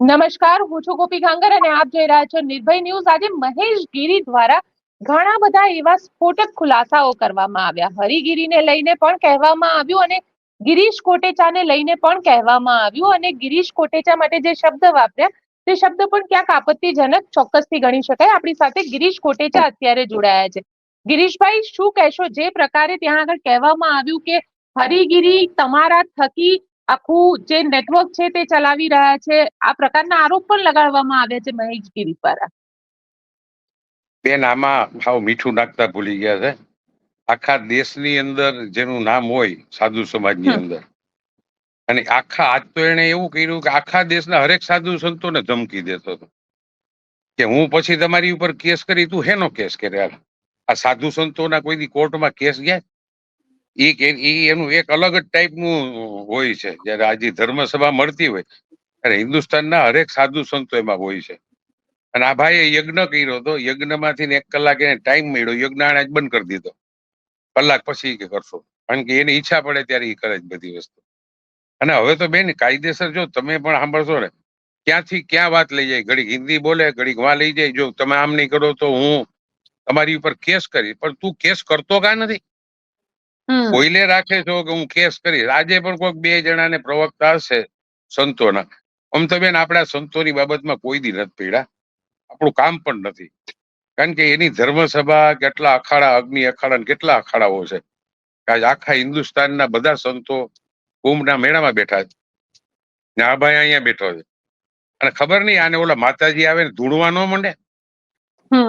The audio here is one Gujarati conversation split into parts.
નમસ્કાર, હું છું ગોપી ગાંગર અને આપ જોઈ રહ્યા છો નિર્ભય ન્યૂઝ. આજે મહેશ ગીરી દ્વારા ઘણા બધા એવા સ્ફોટક ખુલાસાઓ કરવામાં આવ્યા. હરિગીરીને લઈને પણ કહેવામાં આવ્યું અને ગિરીશ કોટેચાને લઈને પણ કહેવામાં આવ્યું અને ગિરીશ કોટેચા માટે જે શબ્દ વાપર્યા, તે શબ્દ પણ ક્યાંક આપત્તિજનક ચોક્કસથી ગણી શકાય. આપણી સાથે ગિરીશ કોટેચા અત્યારે જોડાયા છે. ગિરીશભાઈ, શું કહેશો? જે પ્રકારે ત્યાં આગળ કહેવામાં આવ્યું કે હરિગીરી તમારા થકી આખું જે નેટવર્ક છે તે ચલાવી રહ્યા છે. આ પ્રકારના આરોપ પણ લગાડવામાં આવ્યા છે મહેશગીરી દ્વારા બેન આમાં ભાવ મીઠું નાખતા ભૂલી ગયા છે. આખા દેશની અંદર જેનું નામ હોય સાધુ સમાજની. અંદર. અને આખા આજ તો એને એવું કર્યું કે આખા દેશના હરેક સાધુ સંતોને ધમકી દેતો હતો. કે હું પછી તમારી ઉપર કેસ કરી તું હેનો કેસ કર્યા આ સાધુ સંતોના કોઈ દી કોર્ટમાં કેસ ગયા? ઈ એનું એક અલગ જ ટાઈપનું હોય છે. જ્યારે આજે ધર્મસભા મળતી હોય, ત્યારે હિન્દુસ્તાનના હરેક સાધુ સંતો એમાં હોય છે. અને આ ભાઈએ યજ્ઞ કર્યો હતો. યજ્ઞમાંથી એક કલાક એને ટાઈમ મળ્યો. યજ્ઞ આણે જ બંધ કરી દીધો. કલાક પછી કે કરશો. કારણ કે એની ઈચ્છા પડે ત્યારે એ કરે જ બધી વસ્તુ. અને હવે તો બેન કાયદેસર જો તમે પણ સાંભળશો ને, ક્યાંથી ક્યાં વાત લઈ જાય? ઘડીક હિન્દી બોલે, ઘડીક વાં લઈ જાય. જો તમે આમ નહીં કરો તો હું તમારી ઉપર કેસ કરી પણ તું કેસ કરતો કા નથી. કોઈને રાખે છો કે હું કેસ કરીશ? આજે પણ કોઈક બે જણાને પ્રવક્તા હશે સંતોના. આમ તો બેન આપણા સંતોની બાબતમાં કોઈ દી નથી પીડા. આપણું કામ પણ નથી. કારણ કે એની ધર્મસભા કેટલા અખાડા અગ્નિ અખાડા ને કેટલા અખાડાઓ છે. આજ આખા હિન્દુસ્તાનના બધા સંતો કુંભના મેળામાં બેઠા છે. ને આ ભાઈ અહીંયા બેઠો છે. અને ખબર નહીં આને ઓલા માતાજી આવે ને ધૂણવા ન માંડે.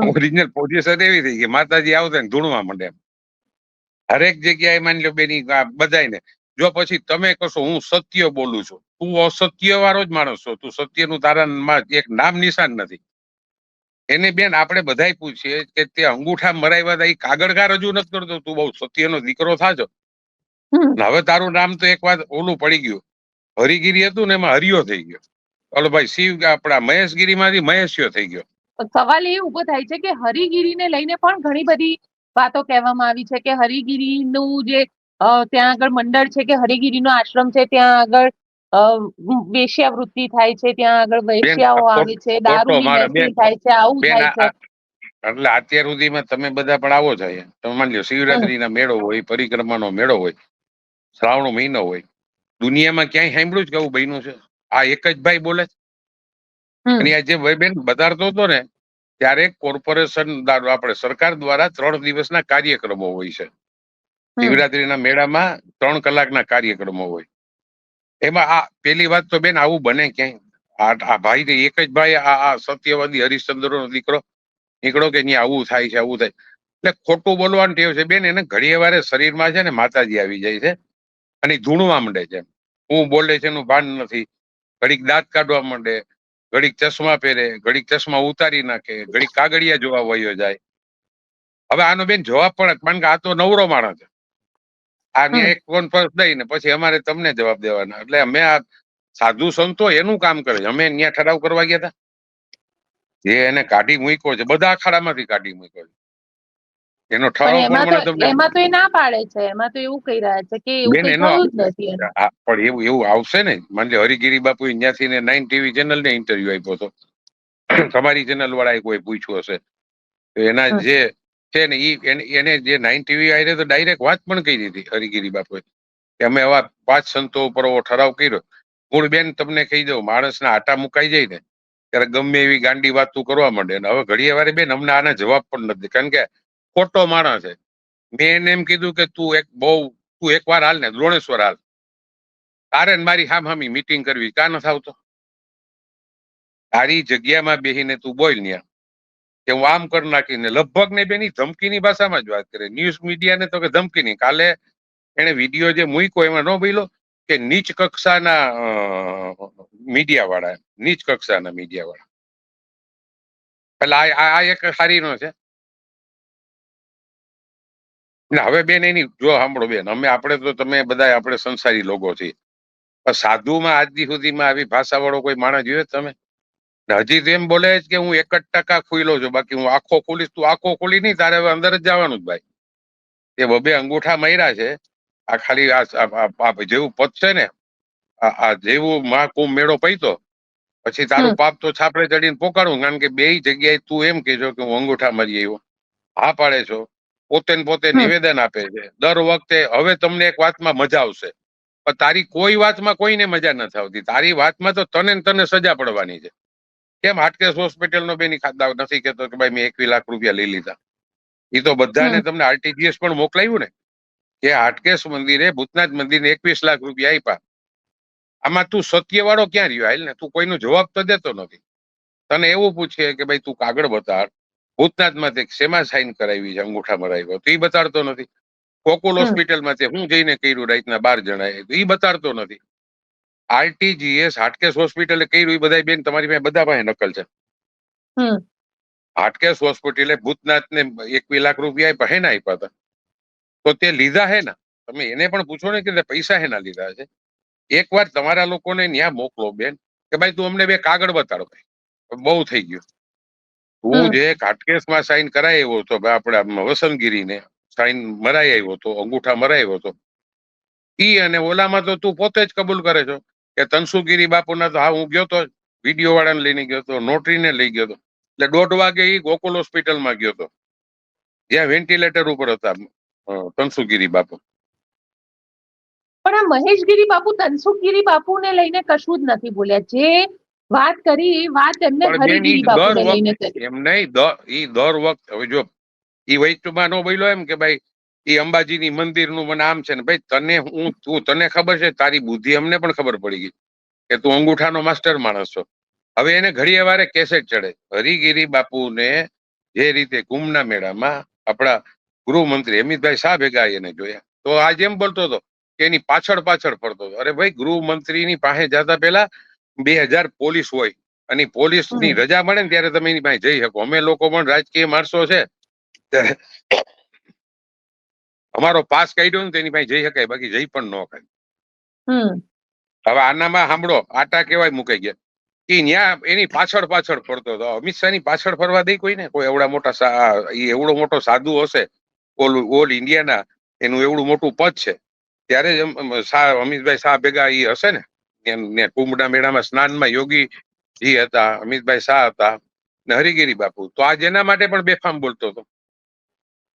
ઓરિજિનલ પોઝિશન એવી થઈ કે માતાજી આવતા ને ધૂણવા માંડે એમ. હરેક જગ્યાએ માની લો બેની બધાને જો પછી તમે કશો હું સત્ય બોલું છું. તું અસત્ય વાળો જ માણસ છો. તું સત્યનું તારા એક નામ નિશાન નથી. એને બેન આપણે બધા પૂછીએ કે તે અંગૂઠા મરાવ્યા હતા એ કાગળકાર રજૂ નથી કરતો. તું બહુ સત્યનો દીકરો થાજો હવે તારું નામ તો એક વાર ઓલું પડી ગયું. હરિગીરી હતું ને એમાં હરિયો થઈ ગયો. ઓલો ભાઈ શિવ આપણા મહેશગીરીમાંથી મહેશ્યો થઈ ગયો. સવાલ એ ઊભો થાય છે કે હરિગીરીને લઈને પણ ઘણી બધી વાતો કહેવામાં આવી છે કે હરિગીરીનું જે ત્યાં આગળ મંડળ છે કે હરિગીરીનો આશ્રમ છે ત્યાં આગળ વેશ્યાવૃત્તિ થાય છે ત્યાં આગળ વેશ્યાઓ આવે છે બેન. થાય છે આવું થાય છે. એટલે અત્યાર સુધીમાં તમે બધા પણ આવો છો તમે માની લો શિવરાત્રીના મેળો હોય પરિક્રમાનો મેળો હોય શ્રાવણ મહિનો હોય દુનિયામાં ક્યાંય સાંભળ્યું જ કે આવું બન્યું છે? આ એક જ ભાઈ બોલે છે? અને આ જે ભાઈ બેન બતાડતો હતો ને ત્યારે કોર્પોરેશન આપણે સરકાર દ્વારા ત્રણ દિવસના કાર્યક્રમો હોય છે. શિવરાત્રીના મેળામાં ત્રણ કલાકના કાર્યક્રમો હોય. એમાં આ પેલી વાત તો બેન આવું બને ક્યાંય. આ ભાઈ એક જ ભાઈ આ સત્યવાદી હરિશ્ચંદ્ર નો દીકરો નીકળો કે અહીંયા આવું થાય છે આવું થાય. એટલે ખોટું બોલવાનું ટેવ છે. બેન એને ઘડીએ વારે શરીરમાં છે ને માતાજી આવી જાય છે અને ઝૂણવા ધૂણવા માંડે છે. હું બોલે છે એનું ભાન નથી. ઘડીક દાંત કાઢવા માંડે. ઘડીક ચશ્મા પહેરે ઘડીક ચશ્મા ઉતારી નાખે ઘડીક કાગળિયા જોવા વયો જાય. હવે આનો બેન જવાબ પણ કારણ કે આ તો નવરો માણસ આ. એક કોન્ફરન્સ દઈને પછી અમારે તમને જવાબ દેવાના. એટલે અમે આ સાધુ સંતો એનું કામ કરે છે. અમે ત્યાં ઠરાવ કરવા ગયા હતા જે એને કાઢી મૂક્યો છે બધા અખાડામાંથી કાઢી મૂક્યો છે. એનો ઠરાવ એમાં તો તો એ ના પાડે છે એમાં તો એવું કહી રહ્યા છે કે એવું નથી પણ એવું એવું આવશે ને. માની લો હરિગીરી બાપુ ત્યાંથી ને નાઇન ટીવી ચેનલ ને ઇન્ટરવ્યુ આપ્યો હતો. તમારી ચેનલ વાળાએ કોઈ પૂછ્યું હશે. તો એના જે છે ને ઈ એને જે નાઇન ટીવી આવી તો ડાયરેક્ટ વાત પણ કહી દીધી હરિગીરી બાપુએ. કે અમે આવા પાંચ સંતો ઉપર ઠરાવ કર્યો. મૂળ બેન તમને કહી દઉં માણસના આટા મુકાઈ જાય ને ત્યારે ગમે એવી ગાંડી વાતું કરવા માંડે. અને હવે ઘડીએ વારે બેન અમને આના જવાબ પણ નથી કારણ કે ખોટો માણસ છે. મેં એને એમ કીધું કે તું એક બહુ, તું એકવાર હાલ ને દ્રોણેશ્વર હાલ. તારે મારી હામ હામી મીટિંગ કરવી, કા નથી આવતો? તારી જગ્યામાં બેહીને તું બોલ ન્યા. કે હું આમ કરી નાખીને લગભગ ને બેની ધમકીની ભાષામાં જ વાત કરે. ન્યૂઝ મીડિયાને તો કે ધમકીની કાલે એને વીડિયો જે મૂક્યો એમાં ન બોલ્યો કે નીચ કક્ષાના મીડિયા વાળા. નીચ કક્ષાના મીડિયા વાળા એટલે આ એક હારીનો છે. ને હવે બેન એની જો સાંભળો બેન અમે આપણે તો તમે બધા આપણે સંસારી લોકો છીએ. સાધુમાં આજ સુધીમાં આવી ભાષાવાળો કોઈ માણસ જોયો તમે? હજી તો એમ બોલે છે કે હું એક જ ટકા ખુલ્લો છું બાકી હું આખો ખોલીશ તું આખો ખોલી નહીં તારે હવે અંદર જ જવાનું જ ભાઈ. એ બબે અંગૂઠા માર્યા છે આ ખાલી આ જેવું પદ છે ને આ જેવું મહાકુંભ મેળો પૈતો પછી તારું પાપ તો છાપરે ચડીને પોકાડવું કારણ કે બે જગ્યાએ તું એમ કેજો કે હું અંગૂઠા મારી આવ્યો. હા પાડે છો. પોતે પોતે નિવેદન આપે છે. દર વખતે હવે તમને એક વાતમાં મજા આવશે. પણ તારી કોઈ વાતમાં કોઈને મજા નથી આવતી. તારી વાતમાં તો તને તને સજા પડવાની છે. કેમ હાટકેસ હોસ્પિટલ નો બેની ખાતા નથી કેતો કે ભાઈ મેં એકવી લાખ રૂપિયા લઈ લીધા. એ તો બધાને તમને આરટીજીએસ પણ મોકલાયું ને? કે હાટકેશ મંદિરે ભૂતનાથ મંદિરને એકવીસ લાખ રૂપિયા આપ્યા. આમાં તું સત્યવાળો ક્યાં રહ્યો? હાલ ને તું કોઈનો જવાબ તો દેતો નથી. તને એવું પૂછે કે ભાઈ તું કાગળ બતાડ ભૂતનાથમાં તે શેમાં સાઈન કરાવી છે? અંગૂઠા મરાવ્યો તો એ બતાડતો નથી. કોકુલ હોસ્પિટલમાં તે હું જઈને કર્યું રાતના બાર જણાએ. તો એ બતાડતો નથી. આરટીજીએસ હાટકેશ હોસ્પિટલે કર્યું. એ બધા બેન તમારી પાસે બધા પાસે નકલ છે. હાટકેસ હોસ્પિટલે ભૂતનાથને એકવી લાખ રૂપિયા આપ્યા. હેના આપ્યા હતા? તો તે લીધા હે ના તમે એને પણ પૂછો ને કે પૈસા હેના લીધા છે? એકવાર તમારા લોકોને ન્યા મોકલો બેન. કે ભાઈ તું અમને બે કાગળ બતાડો. ભાઈ બહુ થઈ ગયું. હમ. જે હાટકેશમાં સાઈન કરાય આવ્યો હતો આપણે વસંતગીરીને સાઈન મરાઈ આવ્યો હતો અંગૂઠા મરાઈ આવ્યો હતો ઈ અને ઓલામાં તો તું પોતે જ કબૂલ કરે છો કે તનસુગીરી બાપુના તો હા હું ગયો તો વીડિયો વાળાને લઈને ગયો હતો નોટરીને લઈ ગયો તો. એટલે દોઢ વાગે ઈ ગોકુલ હોસ્પિટલમાં ગયો તો. જ્યાં વેન્ટિલેટર ઉપર હતા તનસુગીરી બાપુ. પણ આ મહેશગીરી બાપુ તનસુખગીરી બાપુને લઈને કશું જ નથી બોલ્યા. જે વાત કરી એ વાત એમને પણ બેન દર વખતે કરી. એમ નહીં ઈ દર વખત હવે જો ઈ વૈષ્ણવમાં નો બોલ્યો એમ કે ભાઈ એ અંબાજીની મંદિરનું મને આમ છે ને ભાઈ તને હું તું તને ખબર છે તારી બુદ્ધિ અમને પણ ખબર પડી ગઈ કે તું અંગૂઠાનો માસ્ટર માણસ છો. હવે એને ઘડીએ વારે કેસેટ ચડે. હરિગીરી બાપુને જે રીતે કુંભના મેળામાં આપણા ગૃહમંત્રી અમિતભાઈ શાહ ભેગા એને જોયા. તો આજે એમ બોલતો હતો કે એની પાછળ પાછળ ફરતો હતો. અરે ભાઈ ગૃહમંત્રીની પાસે જતા પહેલા બે હજાર પોલીસ હોય અને પોલીસની રજા મળે ને ત્યારે તમે એની પાસે જઈ શકો. અમે લોકો પણ રાજકીય માણસો છે. અમારો પાસ કાઢ્યો ને તેની પાસે જઈ શકાય બાકી જઈ પણ ન શકાય. હવે આનામાં સાંભળો આટા કેવાય મુકાઈ ગયા. કે ન્યા એની પાછળ પાછળ ફરતો હતો. અમિત શાહની પાછળ ફરવા દઈ કોઈ ને કોઈ એવડા મોટા એવડો મોટો સાધુ હશે. ઓલ ઓલ ઇન્ડિયાના એનું એવડું મોટું પદ છે. ત્યારે જ અમ- અમ અમિતભાઈ શાહ ભેગા એ હશે ને? કુંભના મેળામાં સ્નાનમાં યોગી જી હતા, અમિતભાઈ શાહ હતા ને હરિગીરી બાપુ. તો આજ એના માટે પણ બેફામ બોલતો હતો.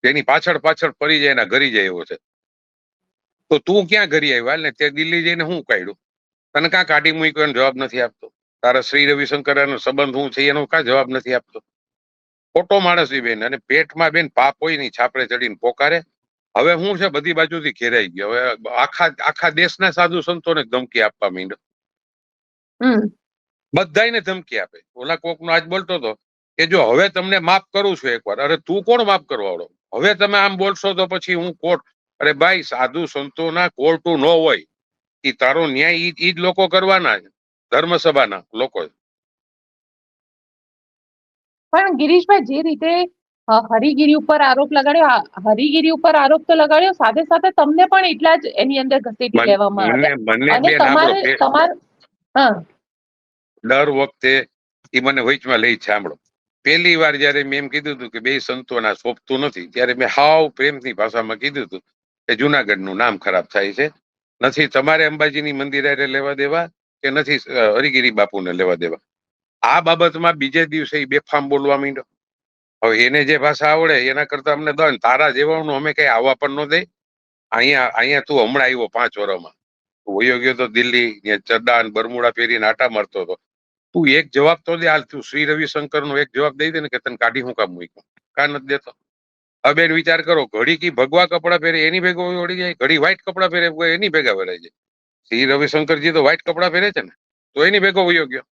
તેની પાછળ પાછળ ફરી જાય એના ઘરી જાય એવો છે. તો તું ક્યાં ઘરી આવ્યો? ને તે દિલ્હી જઈને હું કાઢ્યું? તને કાં કાઢી મૂક્યો એનો જવાબ નથી આપતો? તારા શ્રી રવિશંકર એનો સંબંધ હું છે એનો કાં જવાબ નથી આપતો? ખોટો માણસ બેન, અને પેટમાં બેન પાપ હોયની છાપરે ચડીને પોકારે. હવે હું છે બધી બાજુથી ઘેરાઈ ગયો. હવે આખા આખા દેશના સાધુ સંતોને ધમકી આપવા માંડ્યો. બધાને ધમકી આપે. ઓલા કોક નો આજ બોલતો હતો કે જો હવે તમને માફ કરું છું એકવાર. અરે તું કોણ માફ કરવાવાળો હવે તમે આમ બોલશો તો પછી હું કોર્ટ અરે ભાઈ સાધુ સંતોના કોર્ટું ન હોય. એ તારો ન્યાય એ જ લોકો કરવાના ધર્મસભાના લોકો. પણ ગિરીશભાઈ જે રીતે હરિગીરી ઉપર આરોપ લગાડ્યો. હરિગીરી ઉપર આરોપ તો લગાડ્યો. સાથે સાથે તમને પણ એટલા જ એની અંદર ઘસેટી લેવામાં આવ્યા અને તમારે તમારે હા. દર વખતે એ મને વચમાં લઈ સાંભળો. પહેલી વાર જયારે મેં એમ કીધું હતું કે બે સંતોના સોંપતું નથી ત્યારે મેં હાવ પ્રેમની ભાષામાં કીધું હતું કે જુનાગઢનું નામ ખરાબ થાય છે. નથી તમારે અંબાજીની મંદિર લેવા દેવા કે નથી હરિગીરી બાપુને લેવા દેવા? આ બાબતમાં બીજે દિવસે બેફામ બોલવા માંડ્યો. હવે એને જે ભાષા આવડે, એના કરતા અમને દંડ. તારા જેવાનું અમે કઈ આવવા પણ ન દે. અહીંયા અહીંયા તું હમણાં આવ્યો પાંચ વર્ષમાં વયો ગયો તો દિલ્હી ચડ્ડા બરમુડા પહેરીને આટા મારતો હતો. તું એક જવાબ તો દે. હાલ તું શ્રી રવિશંકર નો એક જવાબ દઈ દે ને કે તને કાઢી હું કામ મૂક્યો? કા નથી દેતો? હવે બેન વિચાર કરો, ઘડી કી ભગવા કપડા પહેરે, એની ભેગો ઓળી જાય. ઘડી વ્હાઈટ કપડા પહેરે, એની ભેગા વળાય જાય શ્રી રવિશંકરજી તો વ્હાઈટ કપડા પહેરે છે ને? તો એની ભેગો વયો ગયો.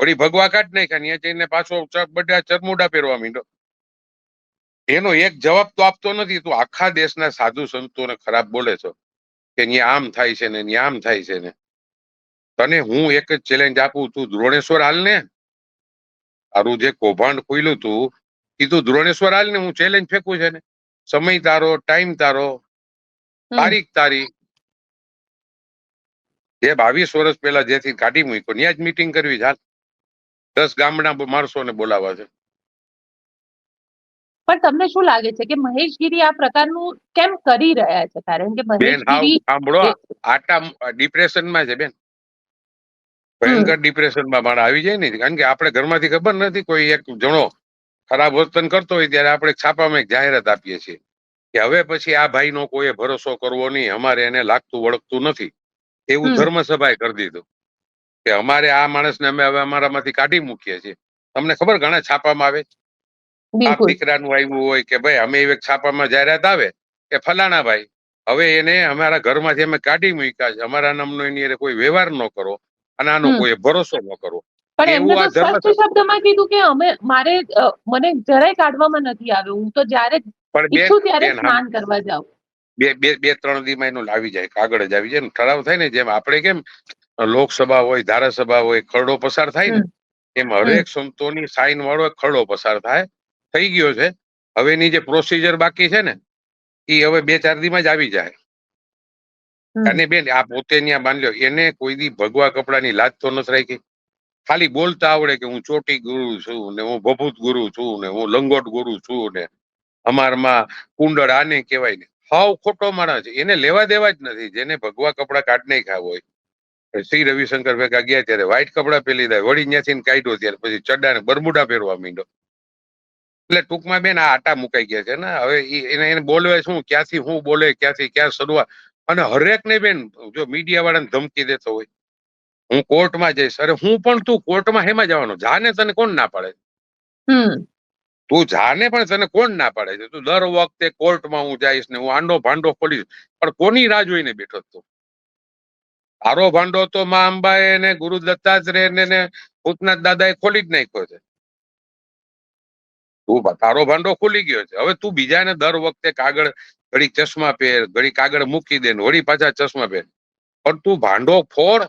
વળી ભગવા કાઢ નાખ્યા ત્યાં જઈને પાછો બધા ચરમુડા પહેરવા માંડ્યો. એનો એક જવાબ તો આપતો નથી. તું આખા દેશના સાધુ સંતોને ખરાબ બોલે છો કે અહીંયા આમ થાય છે ને આમ થાય છે ને. તને હું એક જ ચેલેન્જ આપું. તું દ્રોણેશ્વર હાલ ને. તારું જે કૌભાંડ ખુલ્યું તું એ તું દ્રોણેશ્વર હાલ ને હું ચેલેન્જ ફેંકું છે ને. સમય તારો ટાઈમ તારો. તારીખ તારી. જે બાવીસ વર્ષ પહેલા જેથી કાઢી મૂક્યો. ત્યાં જ મીટિંગ કરવી હાલ. દસ ગામના માણસોને બોલાવા છે. પણ તમને શું લાગે છે કે મહેશગીરી આ પ્રકારનું કેમ કરી રહ્યા છે? કારણ કે મહેશગીરી સાંભળો આટા ડિપ્રેશનમાં છે બેન. ભયંકર ડિપ્રેશનમાં માણસ આવી જાય ને કારણ કે આપણે ઘરમાંથી ખબર નથી કોઈ એક જણો ખરાબ વર્તન કરતો હોય ત્યારે આપણે છાપામાં એક જાહેરાત આપીએ છીએ કે હવે પછી આ ભાઈનો કોઈએ ભરોસો કરવો નહીં અમારે એને લાગતું વળગતું નથી. એવું. ધર્મસભાએ કરી દીધું. કે અમારે આ માણસને અમે હવે અમારામાંથી કાઢી મૂકીએ છીએ. તમને ખબર ઘણા છાપામાં આવે? દીકરાનું આવ્યું હોય કે ભાઈ અમે એક છાપામાં જાહેરાત આવે કે ફલાણા ભાઈ હવે એને અમારા ઘરમાંથી અમે કાઢી મૂક્યા છે. અમારા નામનો એની કોઈ વ્યવહાર ન કરો અને આનો કોઈ ભરોસો ન કરો. પણ એમને તો સ્પષ્ટ શબ્દમાં કીધું કે અમે મારે મને જરાય કાઢવામાં નથી આવ્યો. હું તો જ્યારે ઈચ્છું ત્યારે સ્નાન કરવા જાઉં. બે બે બે ત્રણ દીમાં એનું લાવી જાય કાગળ જ આવી જાય. ઠરાવ થાય ને જેમ આપણે કેમ લોકસભા હોય ધારાસભા હોય ખરડો પસાર થાય ને એમ હરેક સંતોની સાઈન વાળો ખરડો પસાર થાય થઈ ગયો છે. હવેની જે પ્રોસિજર બાકી છે ને એ હવે બે ચાર દીમાં જ આવી જાય. અને બેન આ પોતે ત્યાં બાંધ્યો એને કોઈ દી ભગવા કપડાની લાજ તો નથી રાખી. ખાલી બોલતા આવડે કે હું ચોટી ગુરુ છું ને હું ભભૂત ગુરુ છું ને હું લંગોટ ગુરુ છું ને અમારમાં કુંડળ આને કહેવાય ને. હાવ ખોટો માણસ એને લેવા દેવા જ નથી. જેને ભગવા કપડા કાઢ નહીં ખાવ હોય શ્રી રવિશંકર ભેગા ગયા ત્યારે વ્હાઈટ કપડા પહેરી દે વળી ત્યાંથી કાઢ્યો ત્યારે પછી ચડ્ડા ને બરમુડા પહેરવા માંડ્યો. એટલે ટૂંકમાં બેન આ આટા મુકાઈ ગયા છે ને. હવે એને એને બોલવે શું ક્યાંથી હું બોલે ક્યાંથી ક્યાં શરૂઆત. અને હરેક ને બેન જો મીડિયા વાળાને ધમકી દેતો હોય હું કોર્ટમાં જઈશ. અરે હું પણ તું કોર્ટમાં હેમાં જવાનો? જાને તને કોણ ના પાડે? હમ. તું જાને પણ તને કોણ ના પાડે છે? તું દર વખતે કોર્ટમાં હું જઈશ ને હું આંડો ભાંડો ખોલીશ. પણ કોની રાહ જોઈને બેઠો તું? તારો ભાંડો તો માં અંબાએ ને ગુરુ દત્તાત્રેય ને ને ભૂતનાથ દાદાએ ખોલી જ નાખ્યો છે. તું તારો ભાંડો ખુલી ગયો છે. હવે તું બીજાને દર વખતે કાગળ ઘડી ચશ્મા પહેર ઘડી કાગળ મૂકી દે વળી પાછા ચશ્મા પહેર. પણ તું ભાંડો ફોડ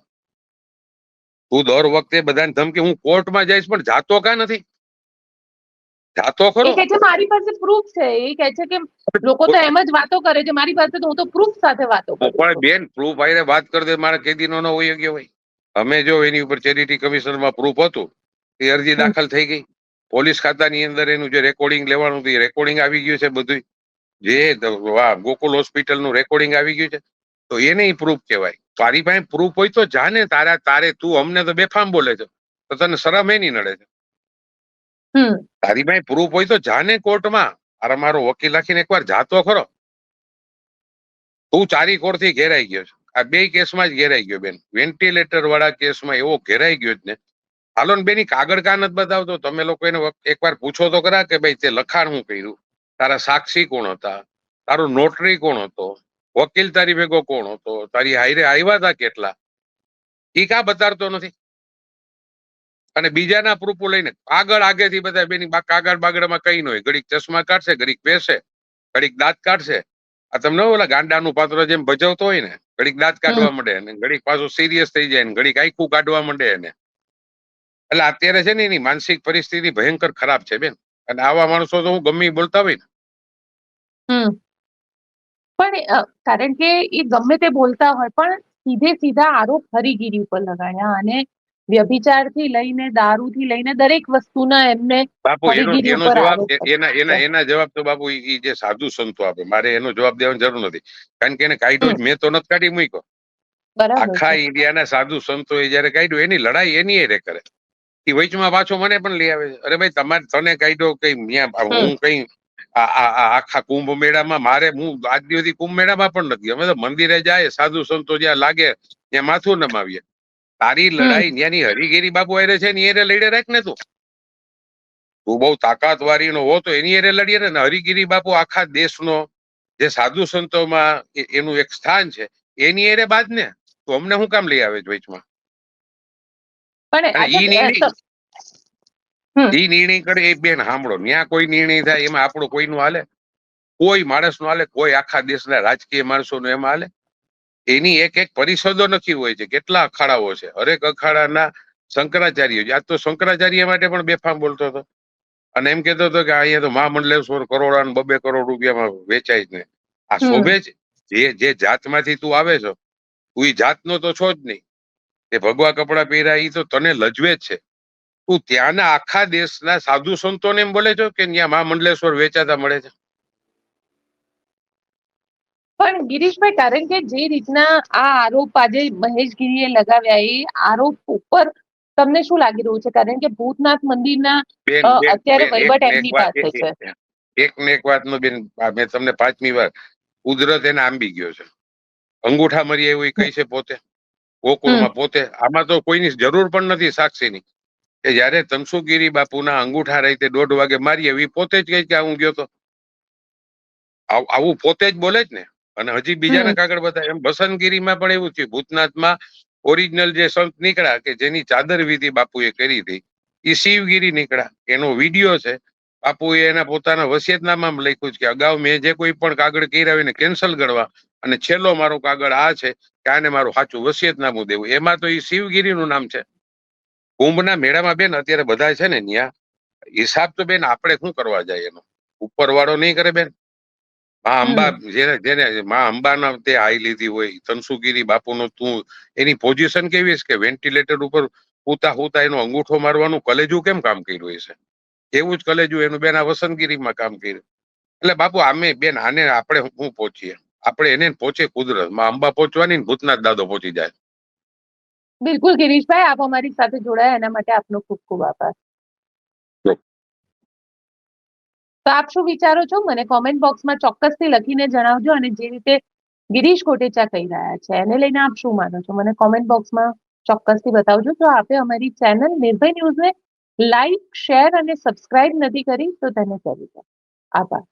તું દર વખતે બધાને ધમકી હું કોર્ટમાં જઈશ પણ જાતો કા નથી? જાતો તો ખરો. કે છે મારી પાસે પ્રૂફ છે. એ કહે છે કે લોકો તો એમ જ વાતો કરે છે મારી પાસે તો હું તો પ્રૂફ સાથે વાતો કરું પણ બેન પ્રૂફ આઈને વાત કરી દે મારા કેદીનો નો હોય ગયો હોય. અમે જો એની ઉપર ચેરિટી કમિશનમાં પ્રૂફ હતું એ અરજી દાખલ થઈ ગઈ. પોલીસ ખાતાની અંદર એનું જે રેકોર્ડિંગ લેવાનું હતું એ રેકોર્ડિંગ આવી ગયું છે બધું જે ગોકુલ હોસ્પિટલનું રેકોર્ડિંગ આવી ગયું છે. તો એને પ્રૂફ કહેવાય. તારી પાસે પ્રૂફ હોય તો જાને તારા તારે તું અમને તો બેફામ બોલે છે. તો તને શરમ એ નડે છે. તારી પાસે પ્રૂફ હોય તો જાને કોર્ટમાં. અરે મારો વકીલ રાખીને એકવાર જાતો ખરો. તું ચારી કોરથી ઘેરાઈ ગયો છે. આ બે કેસમાં જ ઘેરાઈ ગયો બેન. વેન્ટિલેટર વાળા કેસમાં એવો ઘેરાઈ ગયો જ ને. હાલો ને બેની કાગળ કા નથી બતાવતો? તમે લોકો એને એકવાર પૂછો તો ખરા કે ભાઈ તે લખાણ હું કર્યું? તારા સાક્ષી કોણ હતા? તારો નોટરી કોણ હતો? વકીલ તારી ભેગો કોણ હતો? તારી હાઈરે આવ્યા હતા કેટલા? એ કા બતાડતો નથી? અને બીજાના પ્રૂફો લઈને આગળ આગેથી બધા બેની કાગળ બાગડમાં કઈ ન હોય. ઘડીક ચશ્મા કાઢશે ઘડીક બેસે ઘડીક દાંત કાઢશે. આ તમને ઓલા ગાંડાનું પાત્ર જેમ ભજવતો હોય ને ઘડીક દાંત કાઢવા માંડે અને ઘડીક પાછું સિરિયસ થઈ જાય ને ઘડીક આખું કાઢવા માંડે એને. એટલે અત્યારે છે ને એની માનસિક પરિસ્થિતિ ભયંકર ખરાબ છે બેન. અને આવા માણસો તો હું ગમે બોલતા હોય ને. પણ કારણ કે એ ગમે તે બોલતા હોય પણ સીધે સીધા આરોપ હરિગીરી ઉપર લગાડ્યા અને વ્યભિચારથી લઈને દારૂથી લઈને દરેક વસ્તુના એમને બાપુ એનો એનો જવાબ એના એના એના જવાબ તો બાપુ ઈ જે સાધુ સંતો આપે મારે એનો જવાબ દેવાની જરૂર નથી. કારણ કે એને કાઢ્યો મેં તો નથી કાઢી મૂક્યો. આખા ઇન્ડિયાના સાધુ સંતોએ જયારે કાઢ્યું એની લડાઈ એની હારે કરે. એ વચમાં પાછો મને પણ લઈ આવે અરે ભાઈ તમારે તને કાઢ્યો કઈ હું કઈ આખા કુંભ મેળામાં મારે હું આજ દિવસથી કુંભ મેળામાં પણ નથી. અમે તો મંદિરે જાય સાધુ સંતો જ્યાં લાગે ત્યાં માથું નમાવીએ. તારી લડાઈ ત્યાંની હરિગીરી બાપુ હારે છે ને એને લડે રાખ ને તું. તું બહુ તાકાત વાળીનો હો તો એની અરે લડીએ ને. ને હરિગીરી બાપુ આખા દેશનો જે સાધુ સંતોમાં એનું એક સ્થાન છે એની અરે બાદ ને તો અમને શું કામ લઈ આવે વચમાં? પણ ઈ નિર્ણય- ઈ નિર્ણય કરે એ બેન સાંભળો ત્યાં કોઈ નિર્ણય થાય એમાં આપણું કોઈનું હાલે? કોઈ માણસનું હાલે કોઈ આખા દેશના રાજકીય માણસો નું એમાં હાલે? એની એક એક પરિષદો નક્કી હોય છે કેટલા અખાડાઓ છે? હરેક અખાડાના શંકરાચાર્ય. આજ તો શંકરાચાર્ય માટે પણ બેફામ બોલતો હતો. અને એમ કેતો હતો કે અહીંયા તો મહામંડલેશ્વર કરોડા ને બબે કરોડ રૂપિયામાં વેચાય જ ને. આ. શોભે જ જે જે જાતમાંથી તું આવે છો તું ઈ જાતનો તો છો જ નહીં. એ ભગવા કપડા પહેર્યા ઈ તો તને લજવે જ છે. તું ત્યાંના આખા દેશના સાધુ સંતોને એમ બોલે છો કે ત્યાં મહામંડલેશ્વર વેચાતા મળે છે? પણ ગિરીશભાઈ કારણ કે જે રીતના આ આરોપ આજે મહેશગીરીએ લગાવ્યા એ આરોપ ઉપર તમને શું લાગી રહ્યું છે? કારણ કે ભૂતનાથ મંદિરના અત્યારે વહીવટ એમની પાસે છે. એક ને એક વાત નો બેન મેં તમને પાંચમી વાર કુદરત એને આંબી ગયો છે. અંગૂઠા મરી એવું કહી છે પોતે? ગોકુળમાં પોતે? આમાં તો કોઈની જરૂર પણ નથી સાક્ષીની. કે જયારે તનસુગીરી બાપુના અંગૂઠા રીતે દોઢ વાગે મારી એવી પોતે જ કહી કે હું ગયો તો. આવું પોતે જ બોલે જ ને. અને હજી બીજાને કાગળ બતાવે. એમ બસનગીરીમાં પણ એવું થયું. ભૂતનાથમાં ઓરિજિનલ જે સંત નીકળ્યા કે જેની ચાદર વિધિ બાપુએ કરી હતી એ શિવગીરી નીકળ્યા. એનો વીડિયો છે. બાપુએ એના પોતાના વસિયતનામામાં લખ્યું છે કે અગાઉ મેં જે કોઈ પણ કાગળ કર્યા હોય એને કેન્સલ કરવા અને છેલ્લો મારો કાગળ આ છે કે આને મારું સાચું વસિયતનામું દેવું. એમાં તો એ શિવગીરીનું નામ છે. કુંભના મેળામાં બેન અત્યારે બધા છે ને ત્યાં હિસાબ તો બેન આપણે શું કરવા જાય એનો? ઉપરવાળો નહીં કરે બેન. મા અંબા જેને જેને મા અંબાના તે આઈ લીધી હોય તનસુગીરી બાપુનો તું એની પોઝિશન કેવી છે કે વેન્ટિલેટર ઉપર હુતા હુતા એનો અંગૂઠો મારવાનું કલેજું કેમ કામ કર્યું હશે? એવું જ કલેજું એનું બેન આ વસંતગીરીમાં કામ કર્યું. એટલે બાપુ આમે બેન આને આપણે હું પહોંચીએ? આપણે એને પહોંચે કુદરત. માં અંબા પહોંચવાની ભૂતનાથ દાદો પહોંચી જાય. બિલકુલ ગિરીશભાઈ આપ અમારી સાથે જોડાયા. એના માટે આપનો ખૂબ ખૂબ આભાર જો. તો આપ શું વિચારો છો? મને કોમેન્ટ બોક્સમાં ચોક્કસથી લખીને જણાવજો અને જે રીતે ગિરીશ કોટેચા કહી રહ્યા છે, એને લઈને આપ શું માનો છો? મને કોમેન્ટ બોક્સમાં ચોક્કસથી બતાવજો. તો આપે અમારી ચેનલ નિર્ભય ન્યૂઝને લાઈક શેર અને સબસ્ક્રાઇબ નથી કરી, તો તેને કરી દો. આભાર.